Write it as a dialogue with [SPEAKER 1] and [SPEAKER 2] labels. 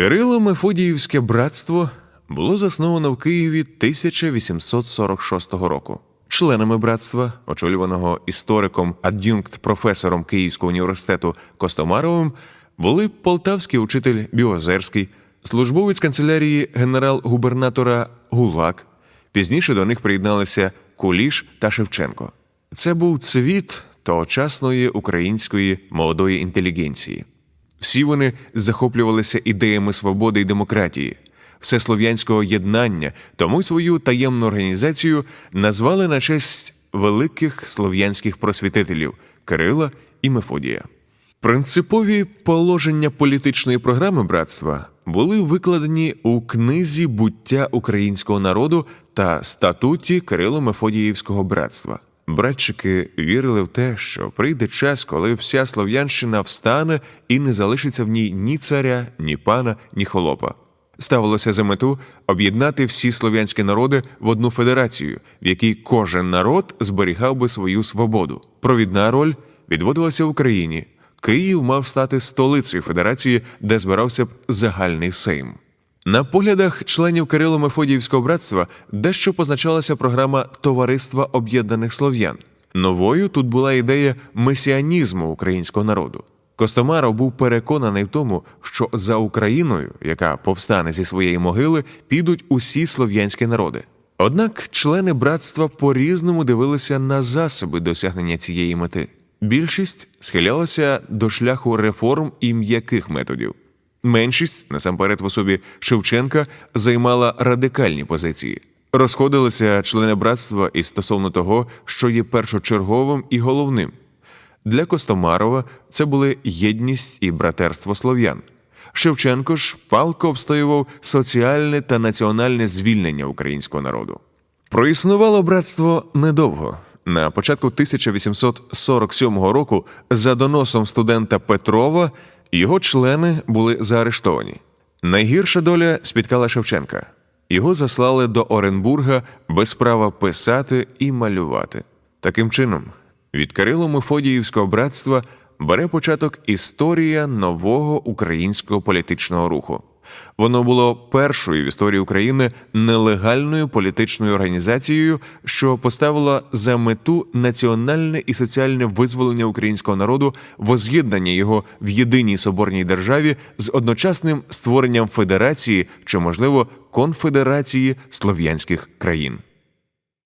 [SPEAKER 1] Кирило Мефодіївське братство було засновано в Києві 1846 року. Членами братства, очолюваного істориком ад'юнкт-професором Київського університету Костомаровим, були полтавський учитель Біозерський, службовець канцелярії генерал-губернатора Гулак. Пізніше до них приєдналися Куліш та Шевченко. Це був цвіт тогочасної української молодої інтелігенції. Всі вони захоплювалися ідеями свободи і демократії, всеслов'янського єднання, тому свою таємну організацію назвали на честь великих слов'янських просвітителів Кирила і Мефодія. Принципові положення політичної програми братства були викладені у книзі буття українського народу та статуті Кирило-Мефодіївського братства. Братчики вірили в те, що прийде час, коли вся слов'янщина встане і не залишиться в ній ні царя, ні пана, ні холопа. Ставилося за мету об'єднати всі слов'янські народи в одну федерацію, в якій кожен народ зберігав би свою свободу. Провідна роль відводилася Україні. Київ мав стати столицею федерації, де збирався б загальний сейм. На поглядах членів Кирило-Мефодіївського братства дещо позначалася програма Товариства Об'єднаних Слов'ян. Новою тут була ідея месіанізму українського народу. Костомаров був переконаний в тому, що за Україною, яка повстане зі своєї могили, підуть усі слов'янські народи. Однак члени братства по-різному дивилися на засоби досягнення цієї мети. Більшість схилялася до шляху реформ і м'яких методів. Меншість, насамперед в особі Шевченка, займала радикальні позиції. Розходилися члени братства і стосовно того, що є першочерговим і головним. Для Костомарова це були єдність і братерство слов'ян. Шевченко ж палко обстоював соціальне та національне звільнення українського народу. Проіснувало братство недовго. На початку 1847 року, за доносом студента Петрова, його члени були заарештовані. Найгірша доля спіткала Шевченка. Його заслали до Оренбурга без права писати і малювати. Таким чином, від Кирило Мефодіївського братства бере початок історія нового українського політичного руху. Воно було першою в історії України нелегальною політичною організацією, що поставила за мету національне і соціальне визволення українського народу, воз'єднання його в єдиній соборній державі з одночасним створенням федерації чи, можливо, конфедерації слов'янських країн.